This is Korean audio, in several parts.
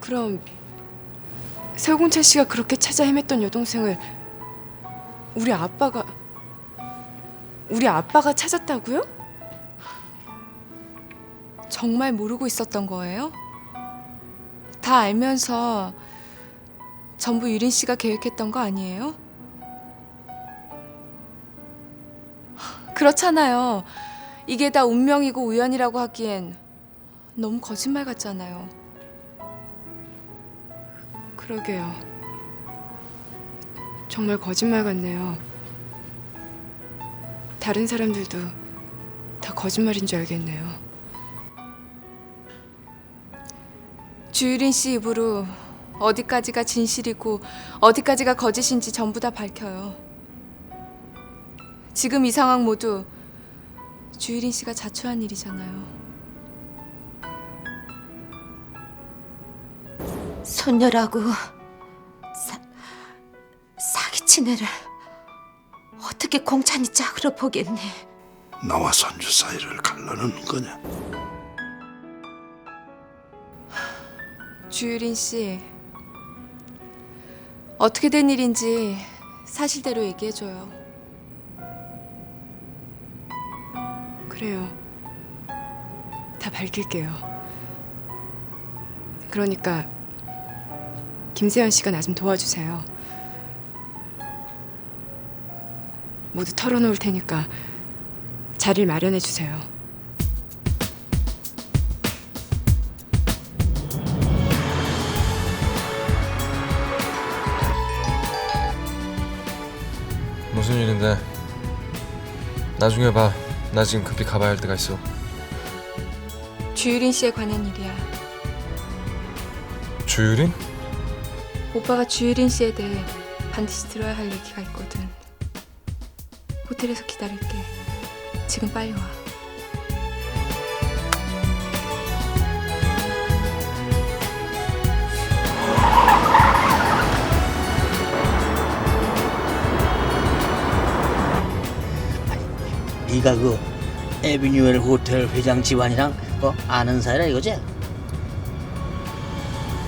그럼 설공철 씨가 그렇게 찾아 헤맸던 여동생을 우리 아빠가 우리 아빠가 찾았다고요? 정말 모르고 있었던 거예요? 다 알면서 전부 유린 씨가 계획했던 거 아니에요? 그렇잖아요. 이게 다 운명이고 우연이라고 하기엔 너무 거짓말 같잖아요. 그러게요. 정말 거짓말 같네요. 다른 사람들도 다 거짓말인 줄 알겠네요. 주유린 씨 입으로 어디까지가 진실이고 어디까지가 거짓인지 전부 다 밝혀요. 지금 이 상황 모두 주유린 씨가 자초한 일이잖아요. 소녀라고 사, 사기친 애를 어떻게 공찬이 짝으로 보겠니? 나와 선주 사이를 갈라놓는 거냐? 주유린 씨 어떻게 된 일인지 사실대로 얘기해줘요. 그래요. 다 밝힐게요. 그러니까 김세현 씨가 나 좀 도와주세요. 모두 털어놓을 테니까 자리를 마련해 주세요. 무슨 일인데? 나중에 봐. 나 지금 급히 가봐야 할 때가 있어. 주유린 씨에 관한 일이야. 주유린? 오빠가 주유린 씨에 대해 반드시 들어야 할 얘기가 있거든. 호텔에서 기다릴게. 지금 빨리 와. 네가 그 에비뉴엘 호텔 회장 집안이랑 뭐 아는 사이라 이거지?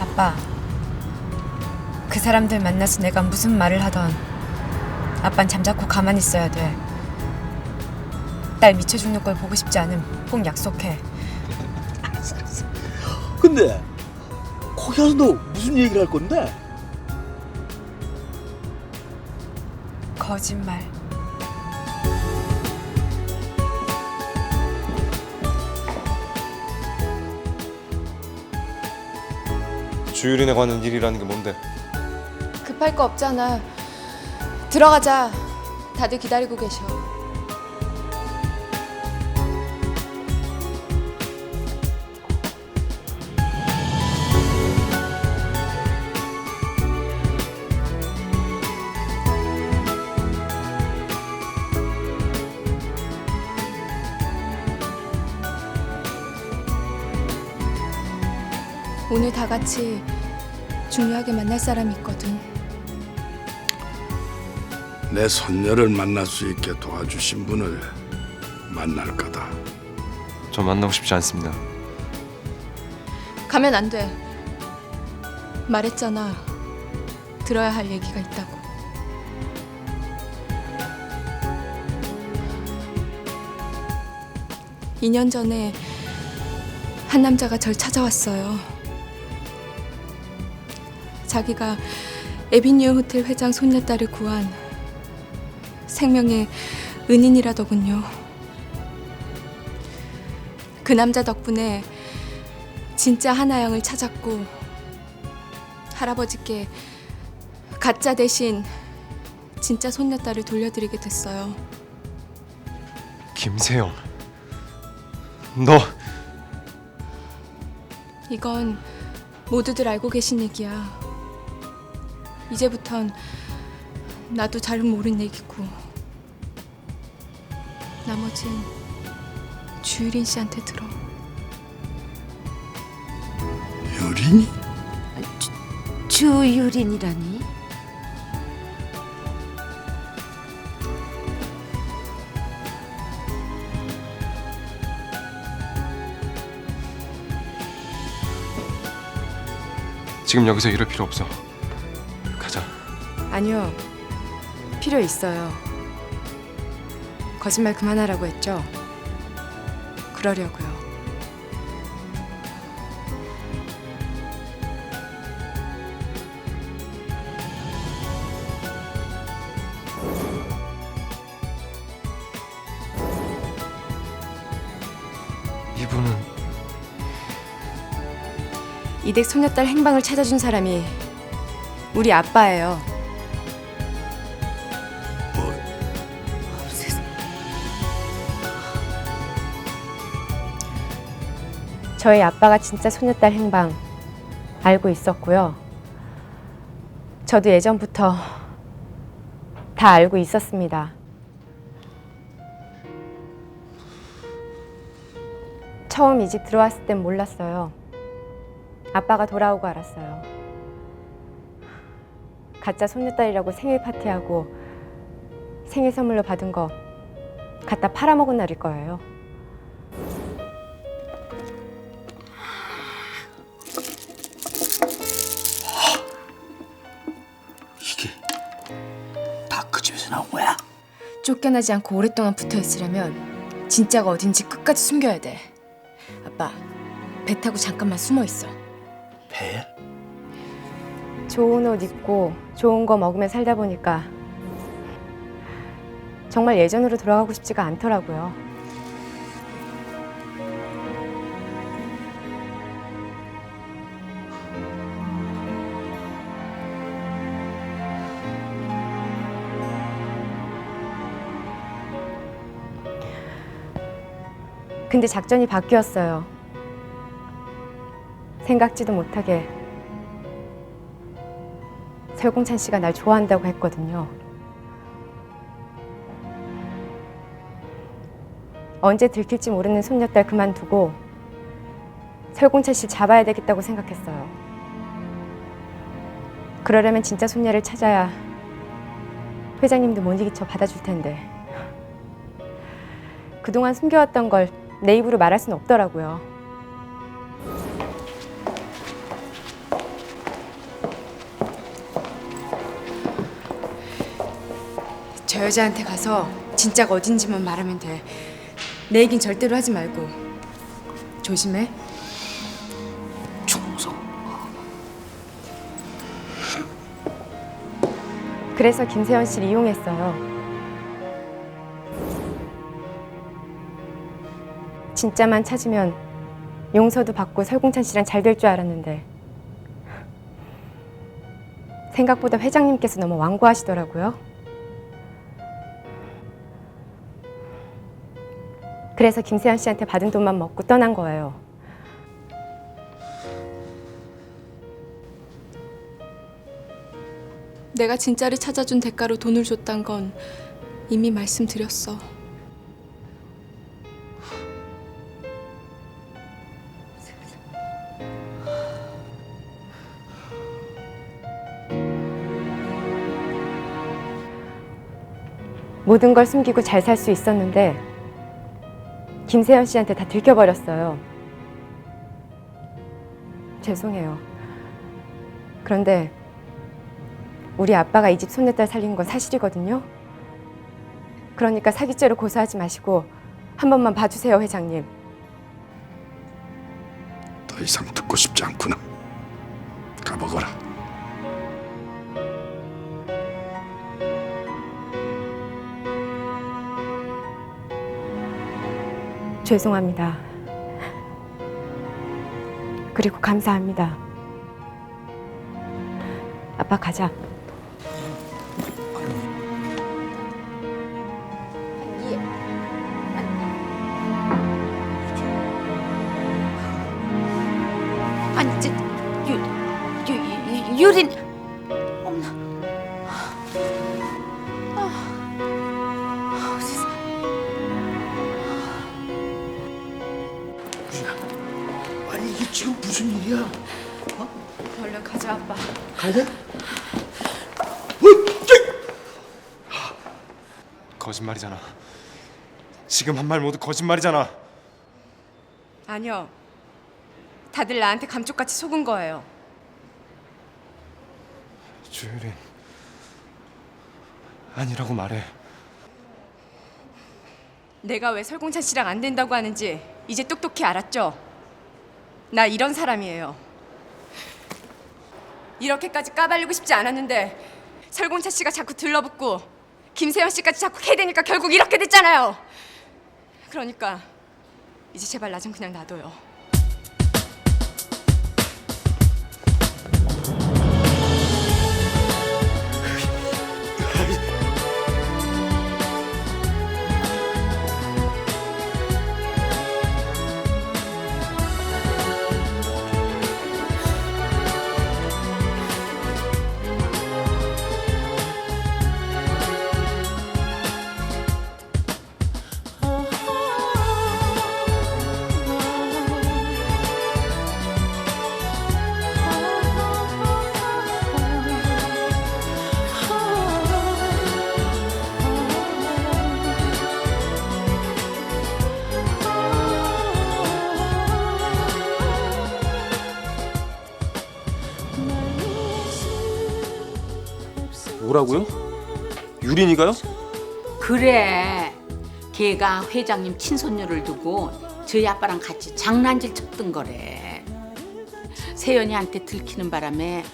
아빠, 그 사람들 만나서 내가 무슨 말을 하던 아빤 잠자코 가만히 있어야 돼. 딸 미쳐 죽는 걸 보고 싶지 않음. 꼭 약속해. 알았어 알았어 근데 거기 가서 너 무슨 얘기를 할 건데? 거짓말. 주유린에 관한 일이라는 게 뭔데? 급할 거 없잖아. 들어가자. 다들 기다리고 계셔. 오늘 다 같이 중요하게 만날 사람이 있거든. 내 손녀를 만날 수 있게 도와주신 분을 만날 거다. 저 만나고 싶지 않습니다. 가면 안 돼. 말했잖아. 들어야 할 얘기가 있다고. 이 년 전에 한 남자가 절 찾아왔어요. 자기가 에비뉴 호텔 회장 손녀딸을 구한 생명의 은인이라더군요. 그 남자 덕분에 진짜 하나영을 찾았고 할아버지께 가짜 대신 진짜 손녀딸을 돌려드리게 됐어요. 김세영. 너 이건 모두들 알고 계신 얘기야. 이제부턴 나도 잘 모르는 얘기고 나머진 주유린 씨한테 들어. 유린이? 주유린이라니? 지금 여기서 이럴 필요 없어. 가자. 아니요. 필요 있어요. 거짓말 그만하라고 했죠? 그러려고요. 이분은 이댁 소녀딸 행방을 찾아준 사람이 우리 아빠예요. 저희 아빠가 진짜 소녀딸 행방 알고 있었고요. 저도 예전부터 다 알고 있었습니다. 처음 이 집 들어왔을 땐 몰랐어요. 아빠가 돌아오고 알았어요. 가짜 손녀딸이라고 생일 파티하고 생일 선물로 받은 거 갖다 팔아먹은 날일 거예요. 집에서 나온 거야? 쫓겨나지 않고 오랫동안 붙어 있으려면 진짜가 어딘지 끝까지 숨겨야 돼. 아빠, 배 타고 잠깐만 숨어 있어. 배? 좋은 옷 입고 좋은 거 먹으며 살다 보니까 정말 예전으로 돌아가고 싶지가 않더라고요. 근데 작전이 바뀌었어요. 생각지도 못하게 설공찬 씨가 날 좋아한다고 했거든요. 언제 들킬지 모르는 손녀딸 그만두고 설공찬 씨 잡아야 되겠다고 생각했어요. 그러려면 진짜 손녀를 찾아야 회장님도 못 이기쳐 받아줄 텐데 그동안 숨겨왔던 걸 내 입으로 말할 순 없더라고요. 저 여자한테 가서 진짜가 어딘지만 말하면 돼. 내 얘긴 절대로 하지 말고 조심해. 충성. 그래서 김세현 씨를 이용했어요. 진짜만 찾으면 용서도 받고 설공찬 씨랑 잘 될 줄 알았는데 생각보다 회장님께서 너무 완고하시더라고요. 그래서 김세현 씨한테 받은 돈만 먹고 떠난 거예요. 내가 진짜를 찾아준 대가로 돈을 줬단 건 이미 말씀드렸어. 모든 걸 숨기고 잘 살 수 있었는데 김세현 씨한테 다 들켜버렸어요. 죄송해요. 그런데 우리 아빠가 이 집 손녀딸 살린 건 사실이거든요. 그러니까 사기죄로 고소하지 마시고 한 번만 봐주세요, 회장님. 더 이상 듣고 싶지 않구나. 가보거라. 죄송합니다. 그리고 감사합니다. 아빠 가자. 지금 무슨 일이야? 얼른 가자, 아빠. 가야 돼? 거짓말이잖아. 지금 한 말 모두 거짓말이잖아. 아니요. 다들 나한테 감쪽같이 속은 거예요. 주유린 아니라고 말해. 내가 왜 설공찬 씨랑 안 된다고 하는지 이제 똑똑히 알았죠? 나 이런 사람이에요. 이렇게까지 까발리고 싶지 않았는데 설공찬 씨가 자꾸 들러붙고 김세현 씨까지 자꾸 캐대니까 결국 이렇게 됐잖아요. 그러니까 이제 제발 나 좀 그냥 놔둬요. 뭐라고요? 유린이가요? 그래. 걔가 회장님 친손녀를 두고 저희 아빠랑 같이 장난질 쳤던 거래. 세연이한테 들키는 바람에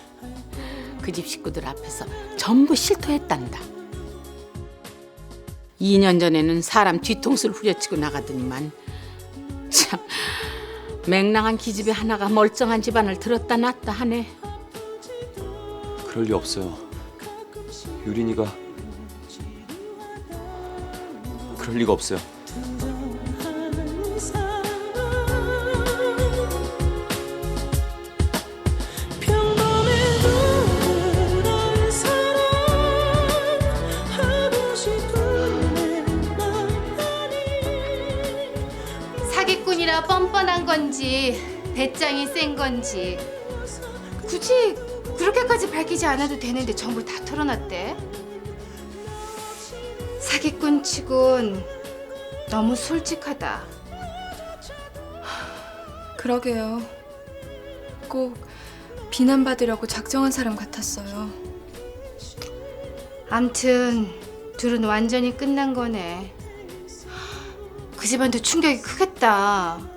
그 집 식구들 앞에서 전부 실토했단다. 2년 전에는 사람 뒤통수를 후려치고 나가더니만 참 맹랑한 기집애 하나가 멀쩡한 집안을 들었다 놨다 하네. 그럴 리 없어요. 유린이가 그럴 리가 없어요. 사기꾼이라 뻔뻔한 건지 배짱이 센 건지 굳이 그렇게까지 밝히지 않아도 되는데 전부 다 털어놨대. 사기꾼 치곤 너무 솔직하다. 그러게요. 꼭 비난받으려고 작정한 사람 같았어요. 암튼 둘은 완전히 끝난 거네. 그 집안도 충격이 크겠다.